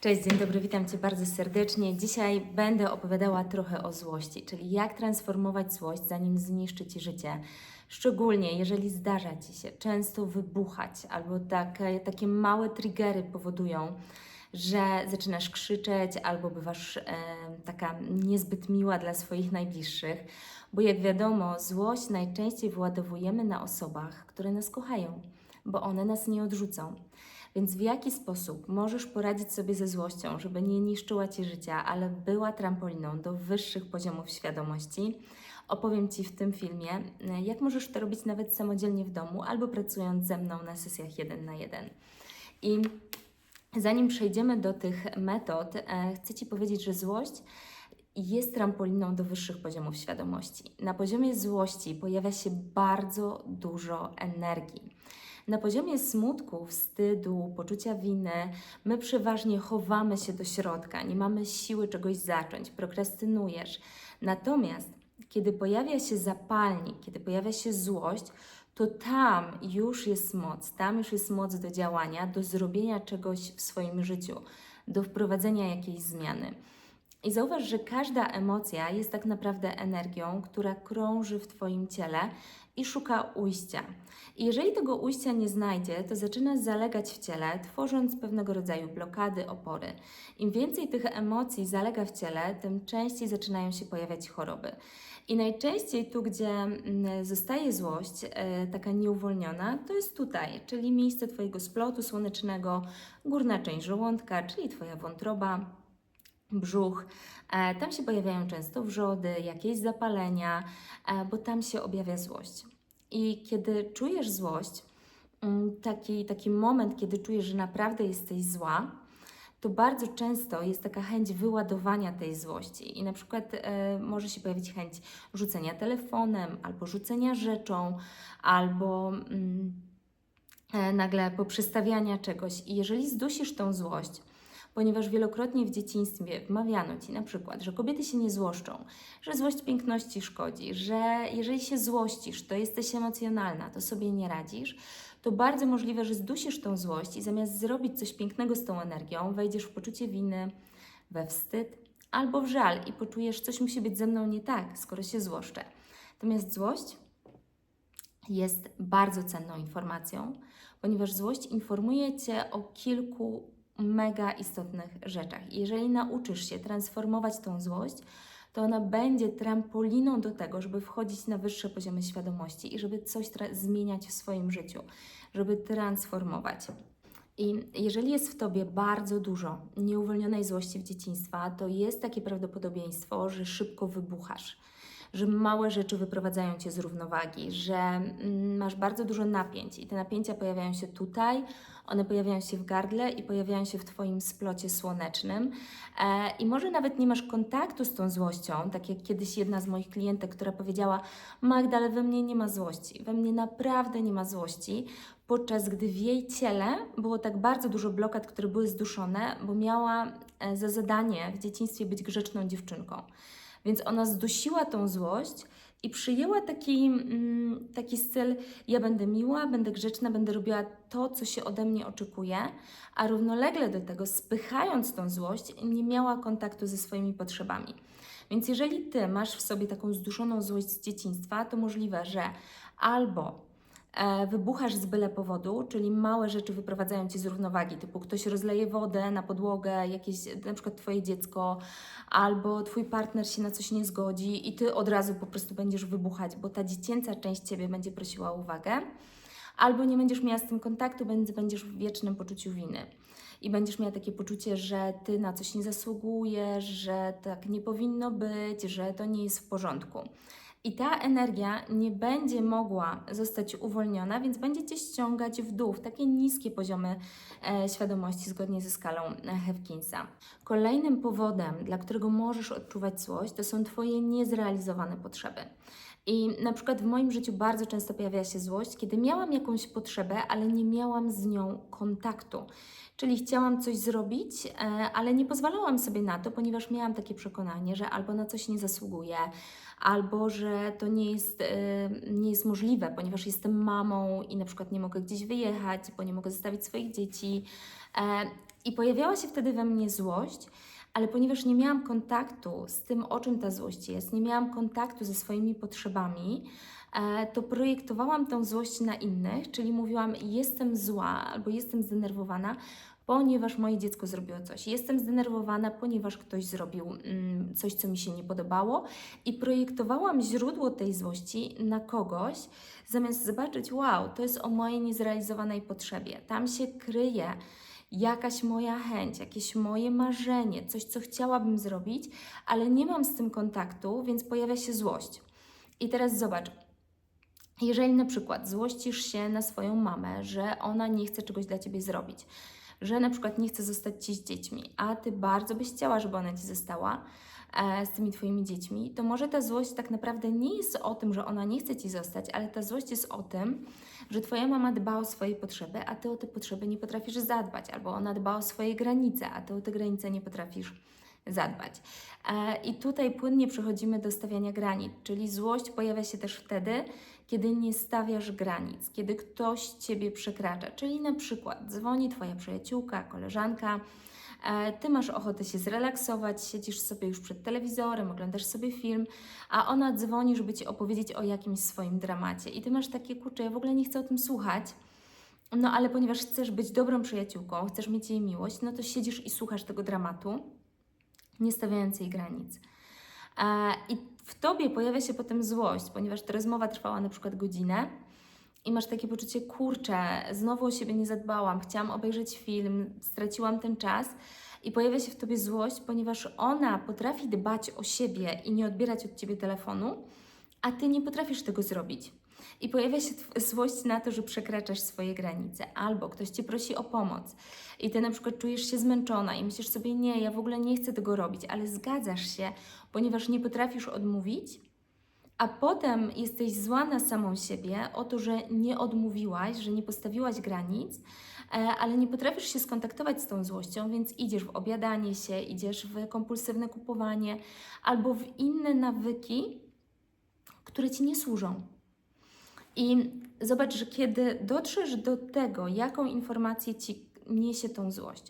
Cześć, dzień dobry, witam Cię bardzo serdecznie. Dzisiaj będę opowiadała trochę o złości, czyli jak transformować złość, zanim zniszczy Ci życie. Szczególnie jeżeli zdarza Ci się często wybuchać, albo takie, takie małe triggery powodują, że zaczynasz krzyczeć, albo bywasz e, taka niezbyt miła dla swoich najbliższych. Bo jak wiadomo, złość najczęściej wyładowujemy na osobach, które nas kochają, bo one nas nie odrzucą. Więc w jaki sposób możesz poradzić sobie ze złością, żeby nie niszczyła Ci życia, ale była trampoliną do wyższych poziomów świadomości? Opowiem Ci w tym filmie, e, jak możesz to robić nawet samodzielnie w domu albo pracując ze mną na sesjach jeden na jeden. I zanim przejdziemy do tych metod, e, chcę Ci powiedzieć, że złość jest trampoliną do wyższych poziomów świadomości. Na poziomie złości pojawia się bardzo dużo energii. Na poziomie smutku, wstydu, poczucia winy, my przeważnie chowamy się do środka, nie mamy siły czegoś zacząć, prokrastynujesz. Natomiast kiedy pojawia się zapalnik, kiedy pojawia się złość, to tam już jest moc, tam już jest moc do działania, do zrobienia czegoś w swoim życiu, do wprowadzenia jakiejś zmiany. I zauważ, że każda emocja jest tak naprawdę energią, która krąży w Twoim ciele i szuka ujścia. I jeżeli tego ujścia nie znajdzie, to zaczyna zalegać w ciele, tworząc pewnego rodzaju blokady, opory. Im więcej tych emocji zalega w ciele, tym częściej zaczynają się pojawiać choroby. I najczęściej tu, gdzie mm, zostaje złość, e, taka nieuwolniona, to jest tutaj, czyli miejsce Twojego splotu słonecznego, górna część żołądka, czyli Twoja wątroba, brzuch. E, Tam się pojawiają często wrzody, jakieś zapalenia, e, bo tam się objawia złość. I kiedy czujesz złość, mm, taki, taki moment, kiedy czujesz, że naprawdę jesteś zła, to bardzo często jest taka chęć wyładowania tej złości. I na przykład e, może się pojawić chęć rzucenia telefonem, albo rzucenia rzeczą, albo mm, nagle poprzestawiania czegoś. I jeżeli zdusisz tą złość, ponieważ wielokrotnie w dzieciństwie wmawiano Ci na przykład, że kobiety się nie złoszczą, że złość piękności szkodzi, że jeżeli się złościsz, to jesteś emocjonalna, to sobie nie radzisz, to bardzo możliwe, że zdusisz tą złość i zamiast zrobić coś pięknego z tą energią, wejdziesz w poczucie winy, we wstyd albo w żal i poczujesz, coś musi być ze mną nie tak, skoro się złoszczę. Natomiast złość jest bardzo cenną informacją, ponieważ złość informuje Cię o kilku mega istotnych rzeczach. Jeżeli nauczysz się transformować tą złość, to ona będzie trampoliną do tego, żeby wchodzić na wyższe poziomy świadomości i żeby coś zmieniać w swoim życiu, żeby transformować. I jeżeli jest w tobie bardzo dużo nieuwolnionej złości w dzieciństwa, to jest takie prawdopodobieństwo, że szybko wybuchasz, że małe rzeczy wyprowadzają cię z równowagi, że mm, masz bardzo dużo napięć i te napięcia pojawiają się tutaj, one pojawiają się w gardle i pojawiają się w Twoim splocie słonecznym. E, I może nawet nie masz kontaktu z tą złością, tak jak kiedyś jedna z moich klientek, która powiedziała: Magda, ale we mnie nie ma złości, we mnie naprawdę nie ma złości, podczas gdy w jej ciele było tak bardzo dużo blokad, które były zduszone, bo miała e, za zadanie w dzieciństwie być grzeczną dziewczynką. Więc ona zdusiła tą złość i przyjęła taki, mm, taki styl: ja będę miła, będę grzeczna, będę robiła to, co się ode mnie oczekuje, a równolegle do tego, spychając tą złość, nie miała kontaktu ze swoimi potrzebami. Więc jeżeli ty masz w sobie taką zduszoną złość z dzieciństwa, to możliwe, że albo wybuchasz z byle powodu, czyli małe rzeczy wyprowadzają cię z równowagi, typu ktoś rozleje wodę na podłogę, jakieś, na przykład twoje dziecko, albo twój partner się na coś nie zgodzi i ty od razu po prostu będziesz wybuchać, bo ta dziecięca część ciebie będzie prosiła o uwagę, albo nie będziesz miała z tym kontaktu, będ- będziesz w wiecznym poczuciu winy. I będziesz miała takie poczucie, że ty na coś nie zasługujesz, że tak nie powinno być, że to nie jest w porządku. I ta energia nie będzie mogła zostać uwolniona, więc będzie cię ściągać w dół, w takie niskie poziomy e, świadomości, zgodnie ze skalą e, Hewkinsa. Kolejnym powodem, dla którego możesz odczuwać złość, to są Twoje niezrealizowane potrzeby. I na przykład w moim życiu bardzo często pojawia się złość, kiedy miałam jakąś potrzebę, ale nie miałam z nią kontaktu. Czyli chciałam coś zrobić, e, ale nie pozwalałam sobie na to, ponieważ miałam takie przekonanie, że albo na coś nie zasługuję, albo że to nie jest, e, nie jest możliwe, ponieważ jestem mamą i na przykład nie mogę gdzieś wyjechać, bo nie mogę zostawić swoich dzieci. E, I pojawiała się wtedy we mnie złość, ale ponieważ nie miałam kontaktu z tym, o czym ta złość jest, nie miałam kontaktu ze swoimi potrzebami, e, to projektowałam tą złość na innych, czyli mówiłam: Jestem zła albo jestem zdenerwowana, ponieważ moje dziecko zrobiło coś. Jestem zdenerwowana, ponieważ ktoś zrobił mm, coś, co mi się nie podobało, i projektowałam źródło tej złości na kogoś, zamiast zobaczyć: Wow, to jest o mojej niezrealizowanej potrzebie. Tam się kryje jakaś moja chęć, jakieś moje marzenie, coś, co chciałabym zrobić, ale nie mam z tym kontaktu, więc pojawia się złość. I teraz zobacz. Jeżeli na przykład złościsz się na swoją mamę, że ona nie chce czegoś dla ciebie zrobić, że na przykład nie chce zostać ci z dziećmi, a ty bardzo byś chciała, żeby ona ci została z tymi twoimi dziećmi, to może ta złość tak naprawdę nie jest o tym, że ona nie chce ci zostać, ale ta złość jest o tym, że twoja mama dba o swoje potrzeby, a ty o te potrzeby nie potrafisz zadbać, albo ona dba o swoje granice, a ty o te granice nie potrafisz zadbać. E, I tutaj płynnie przechodzimy do stawiania granic, czyli złość pojawia się też wtedy, kiedy nie stawiasz granic, kiedy ktoś ciebie przekracza, czyli na przykład dzwoni twoja przyjaciółka, koleżanka, e, ty masz ochotę się zrelaksować, siedzisz sobie już przed telewizorem, oglądasz sobie film, a ona dzwoni, żeby ci opowiedzieć o jakimś swoim dramacie. I ty masz takie kurcze, ja w ogóle nie chcę o tym słuchać. No ale ponieważ chcesz być dobrą przyjaciółką, chcesz mieć jej miłość, no to siedzisz i słuchasz tego dramatu nie stawiając jej granic. E, I w tobie pojawia się potem złość, ponieważ ta rozmowa trwała na przykład godzinę i masz takie poczucie, kurczę, znowu o siebie nie zadbałam, chciałam obejrzeć film, straciłam ten czas. I pojawia się w tobie złość, ponieważ ona potrafi dbać o siebie i nie odbierać od ciebie telefonu, a ty nie potrafisz tego zrobić. I pojawia się złość na to, że przekraczasz swoje granice, albo ktoś cię prosi o pomoc i ty na przykład czujesz się zmęczona i myślisz sobie, nie, ja w ogóle nie chcę tego robić, ale zgadzasz się, ponieważ nie potrafisz odmówić, a potem jesteś zła na samą siebie o to, że nie odmówiłaś, że nie postawiłaś granic, e, ale nie potrafisz się skontaktować z tą złością, więc idziesz w obiadanie się, idziesz w kompulsywne kupowanie albo w inne nawyki, które ci nie służą. I zobacz, że kiedy dotrzesz do tego, jaką informację ci niesie tą złość,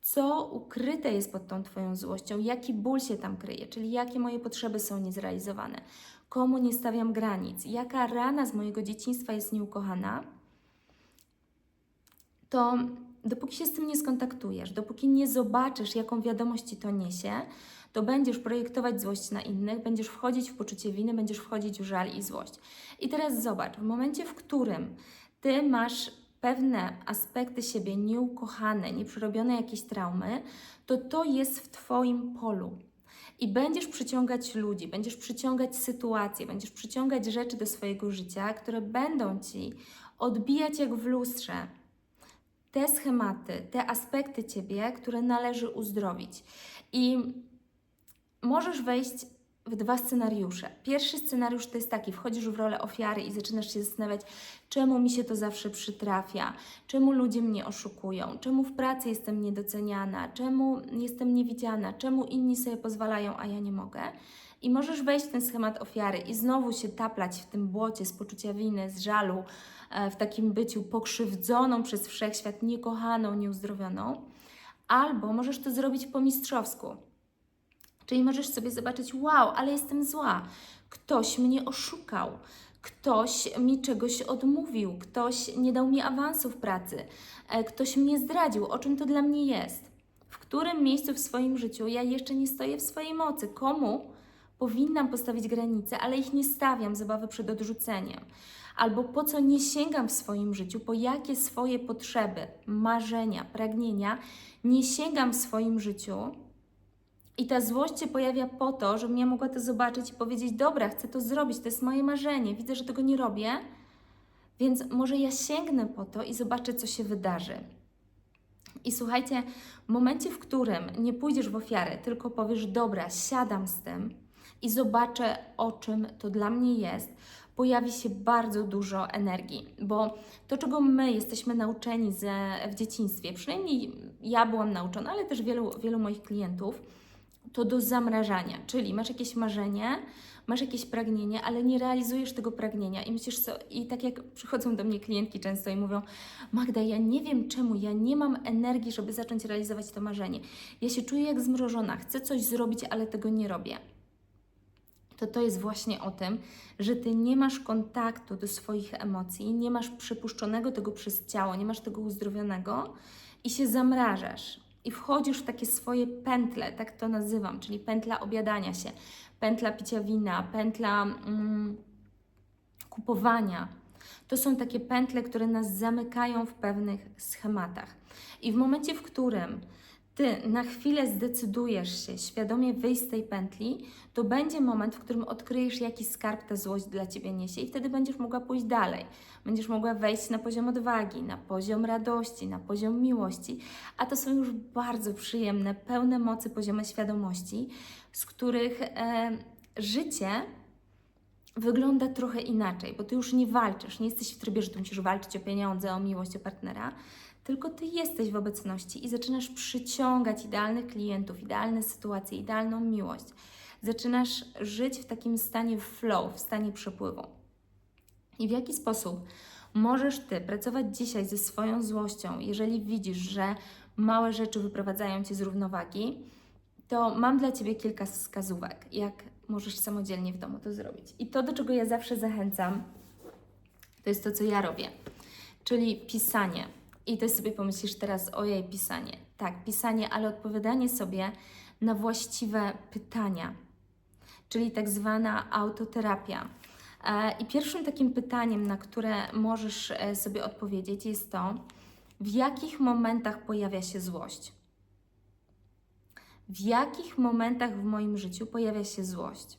co ukryte jest pod tą Twoją złością, jaki ból się tam kryje, czyli jakie moje potrzeby są niezrealizowane, komu nie stawiam granic, jaka rana z mojego dzieciństwa jest nieukochana, to dopóki się z tym nie skontaktujesz, dopóki nie zobaczysz, jaką wiadomość ci to niesie, to będziesz projektować złość na innych, będziesz wchodzić w poczucie winy, będziesz wchodzić w żal i złość. I teraz zobacz, w momencie, w którym ty masz pewne aspekty siebie nieukochane, nieprzerobione jakieś traumy, to to jest w Twoim polu. I będziesz przyciągać ludzi, będziesz przyciągać sytuacje, będziesz przyciągać rzeczy do swojego życia, które będą ci odbijać jak w lustrze te schematy, te aspekty ciebie, które należy uzdrowić. I możesz wejść w dwa scenariusze. Pierwszy scenariusz to jest taki: wchodzisz w rolę ofiary i zaczynasz się zastanawiać, czemu mi się to zawsze przytrafia, czemu ludzie mnie oszukują, czemu w pracy jestem niedoceniana, czemu jestem niewidziana, czemu inni sobie pozwalają, a ja nie mogę. I możesz wejść w ten schemat ofiary i znowu się taplać w tym błocie z poczucia winy, z żalu, e, w takim byciu pokrzywdzoną przez wszechświat, niekochaną, nieuzdrowioną. Albo możesz to zrobić po mistrzowsku. Czyli możesz sobie zobaczyć, wow, ale jestem zła. Ktoś mnie oszukał, ktoś mi czegoś odmówił, ktoś nie dał mi awansu w pracy, e, ktoś mnie zdradził. O czym to dla mnie jest? W którym miejscu w swoim życiu ja jeszcze nie stoję w swojej mocy? Komu powinnam postawić granice, ale ich nie stawiam z obawy przed odrzuceniem? Albo po co nie sięgam w swoim życiu, po jakie swoje potrzeby, marzenia, pragnienia nie sięgam w swoim życiu, i ta złość się pojawia po to, żebym ja mogła to zobaczyć i powiedzieć: Dobra, chcę to zrobić, to jest moje marzenie, widzę, że tego nie robię, więc może ja sięgnę po to i zobaczę, co się wydarzy. I słuchajcie, w momencie, w którym nie pójdziesz w ofiarę, tylko powiesz: Dobra, siadam z tym i zobaczę, o czym to dla mnie jest, pojawi się bardzo dużo energii, bo to, czego my jesteśmy nauczeni ze, w dzieciństwie, przynajmniej ja byłam nauczona, ale też wielu, wielu moich klientów, to do zamrażania, czyli masz jakieś marzenie, masz jakieś pragnienie, ale nie realizujesz tego pragnienia i myślisz so, i tak jak przychodzą do mnie klientki często i mówią Magda, ja nie wiem czemu, ja nie mam energii, żeby zacząć realizować to marzenie. Ja się czuję jak zmrożona, chcę coś zrobić, ale tego nie robię. To to jest właśnie o tym, że Ty nie masz kontaktu do swoich emocji, nie masz przepuszczonego tego przez ciało, nie masz tego uzdrowionego i się zamrażasz i wchodzisz w takie swoje pętle, tak to nazywam, czyli pętla obiadania się, pętla picia wina, pętla mm, kupowania. To są takie pętle, które nas zamykają w pewnych schematach. I w momencie, w którym ty na chwilę zdecydujesz się świadomie wyjść z tej pętli, to będzie moment, w którym odkryjesz, jaki skarb ta złość dla ciebie niesie, i wtedy będziesz mogła pójść dalej. Będziesz mogła wejść na poziom odwagi, na poziom radości, na poziom miłości, a to są już bardzo przyjemne, pełne mocy poziomy świadomości, z których e, życie wygląda trochę inaczej, bo ty już nie walczysz, nie jesteś w trybie, że musisz walczyć o pieniądze, o miłość, o partnera, tylko ty jesteś w obecności i zaczynasz przyciągać idealnych klientów, idealne sytuacje, idealną miłość. Zaczynasz żyć w takim stanie flow, w stanie przepływu. I w jaki sposób możesz ty pracować dzisiaj ze swoją złością, jeżeli widzisz, że małe rzeczy wyprowadzają cię z równowagi, to mam dla ciebie kilka wskazówek, jak możesz samodzielnie w domu to zrobić. I to, do czego ja zawsze zachęcam, to jest to, co ja robię, czyli pisanie. I ty sobie pomyślisz teraz, ojej, pisanie. Tak, pisanie, ale odpowiadanie sobie na właściwe pytania, czyli tak zwana autoterapia. E, I pierwszym takim pytaniem, na które możesz e, sobie odpowiedzieć, jest to, w jakich momentach pojawia się złość? W jakich momentach w moim życiu pojawia się złość?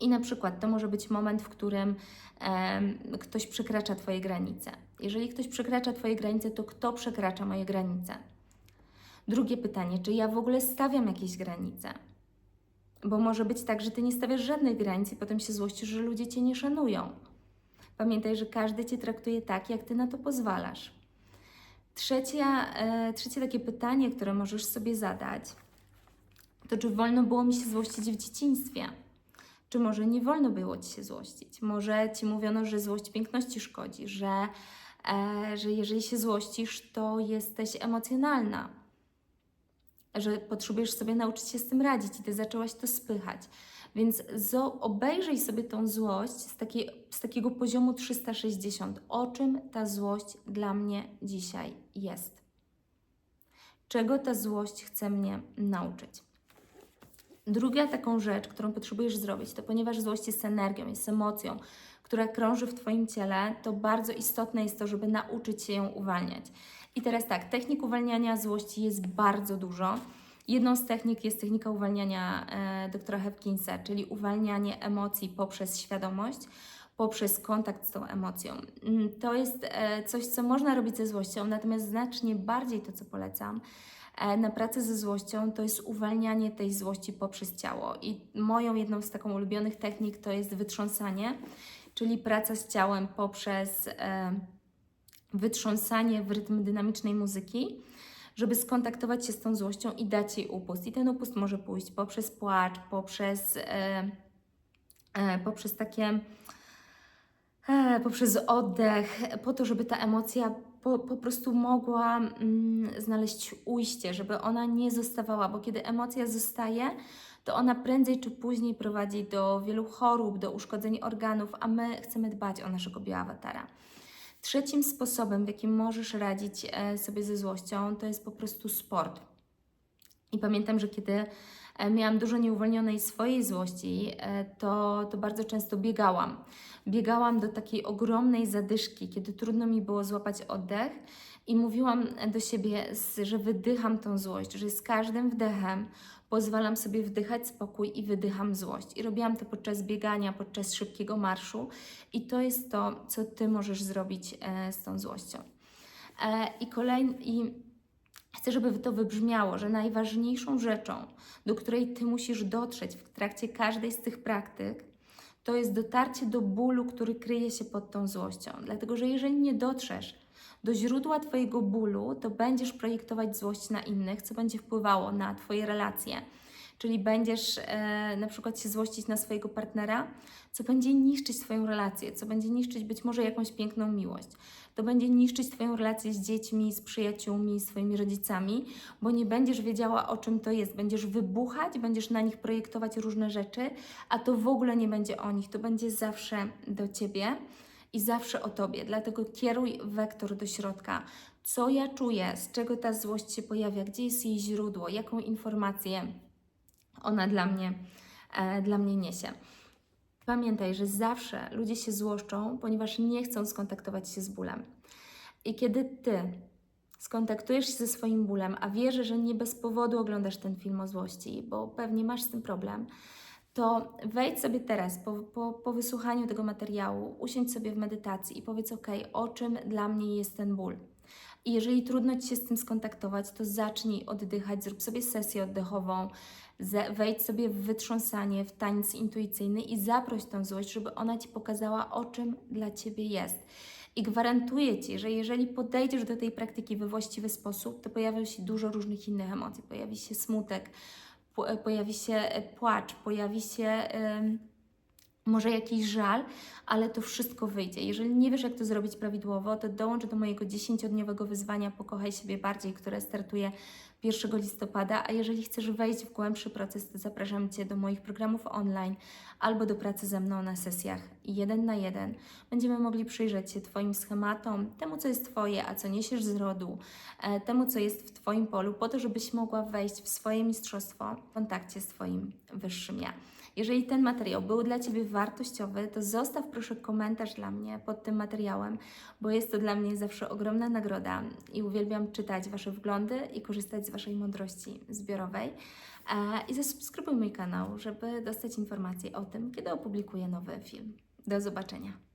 I na przykład to może być moment, w którym e, ktoś przekracza Twoje granice. Jeżeli ktoś przekracza Twoje granice, to kto przekracza moje granice? Drugie pytanie, czy ja w ogóle stawiam jakieś granice? Bo może być tak, że Ty nie stawiasz żadnych granic i potem się złościsz, że ludzie Cię nie szanują. Pamiętaj, że każdy Cię traktuje tak, jak Ty na to pozwalasz. Trzecia, e, trzecie takie pytanie, które możesz sobie zadać, to czy wolno było mi się złościć w dzieciństwie? Czy może nie wolno było Ci się złościć? Może Ci mówiono, że złość piękności szkodzi, że, że jeżeli się złościsz, to jesteś emocjonalna, że potrzebujesz sobie nauczyć się z tym radzić i Ty zaczęłaś to spychać. Więc obejrzyj sobie tą złość z, takiej, z takiego poziomu 360. O czym ta złość dla mnie dzisiaj jest? Czego ta złość chce mnie nauczyć? Druga taką rzecz, którą potrzebujesz zrobić, to ponieważ złość jest energią, jest emocją, która krąży w Twoim ciele, to bardzo istotne jest to, żeby nauczyć się ją uwalniać. I teraz tak, technik uwalniania złości jest bardzo dużo. Jedną z technik jest technika uwalniania e, doktora Hepkinsa, czyli uwalnianie emocji poprzez świadomość, poprzez kontakt z tą emocją. Mm, To jest e, coś, co można robić ze złością, natomiast znacznie bardziej to, co polecam, e, na pracę ze złością, to jest uwalnianie tej złości poprzez ciało. I moją jedną z taką ulubionych technik to jest wytrząsanie, czyli praca z ciałem poprzez e, wytrząsanie w rytm dynamicznej muzyki żeby skontaktować się z tą złością i dać jej upust. I ten upust może pójść poprzez płacz, poprzez, e, e, poprzez takie, poprzez oddech, po to, żeby ta emocja po, po prostu mogła mm, znaleźć ujście, żeby ona nie zostawała, bo kiedy emocja zostaje, to ona prędzej czy później prowadzi do wielu chorób, do uszkodzeń organów, a my chcemy dbać o naszego bioawatara. Trzecim sposobem, w jakim możesz radzić e, sobie ze złością, to jest po prostu sport. I pamiętam, że kiedy e, miałam dużo nieuwolnionej swojej złości, e, to, to bardzo często biegałam. Biegałam do takiej ogromnej zadyszki, kiedy trudno mi było złapać oddech i mówiłam do siebie, że wydycham tą złość, że z każdym wdechem pozwalam sobie wdychać spokój i wydycham złość. I robiłam to podczas biegania, podczas szybkiego marszu i to jest to, co Ty możesz zrobić e, z tą złością. E, I kolejny, i chcę, żeby to wybrzmiało, że najważniejszą rzeczą, do której Ty musisz dotrzeć w trakcie każdej z tych praktyk, to jest dotarcie do bólu, który kryje się pod tą złością. Dlatego, że jeżeli nie dotrzesz do źródła Twojego bólu, to będziesz projektować złość na innych, co będzie wpływało na Twoje relacje. Czyli będziesz e, na przykład się złościć na swojego partnera, co będzie niszczyć Twoją relację, co będzie niszczyć być może jakąś piękną miłość. To będzie niszczyć Twoją relację z dziećmi, z przyjaciółmi, z Twoimi rodzicami, bo nie będziesz wiedziała, o czym to jest. Będziesz wybuchać, będziesz na nich projektować różne rzeczy, a to w ogóle nie będzie o nich. To będzie zawsze do Ciebie i zawsze o Tobie. Dlatego kieruj wektor do środka. Co ja czuję, z czego ta złość się pojawia, gdzie jest jej źródło, jaką informację ona dla mnie, e, dla mnie niesie. Pamiętaj, że zawsze ludzie się złoszczą, ponieważ nie chcą skontaktować się z bólem. I kiedy ty skontaktujesz się ze swoim bólem, a wierzę, że nie bez powodu oglądasz ten film o złości, bo pewnie masz z tym problem, to wejdź sobie teraz po, po, po wysłuchaniu tego materiału, usiądź sobie w medytacji i powiedz: OK, o czym dla mnie jest ten ból. I jeżeli trudno Ci się z tym skontaktować, to zacznij oddychać, zrób sobie sesję oddechową, wejdź sobie w wytrząsanie, w tańc intuicyjny i zaproś tą złość, żeby ona Ci pokazała, o czym dla Ciebie jest. I gwarantuję Ci, że jeżeli podejdziesz do tej praktyki we właściwy sposób, to pojawią się dużo różnych innych emocji. Pojawi się smutek, po- pojawi się e, płacz, pojawi się em, może jakiś żal, ale to wszystko wyjdzie. Jeżeli nie wiesz, jak to zrobić prawidłowo, to dołącz do mojego 10-dniowego wyzwania Pokochaj siebie bardziej, które startuje 1 listopada, a jeżeli chcesz wejść w głębszy proces, to zapraszam Cię do moich programów online albo do pracy ze mną na sesjach jeden na jeden. Będziemy mogli przyjrzeć się Twoim schematom, temu, co jest Twoje, a co niesiesz z rodu, e, temu, co jest w Twoim polu, po to, żebyś mogła wejść w swoje mistrzostwo w kontakcie z Twoim wyższym ja. Jeżeli ten materiał był dla Ciebie wartościowy, to zostaw proszę komentarz dla mnie pod tym materiałem, bo jest to dla mnie zawsze ogromna nagroda i uwielbiam czytać Wasze wglądy i korzystać z Waszej mądrości zbiorowej. E, I zasubskrybuj mój kanał, żeby dostać informacje o tym, kiedy opublikuję nowy film. Do zobaczenia.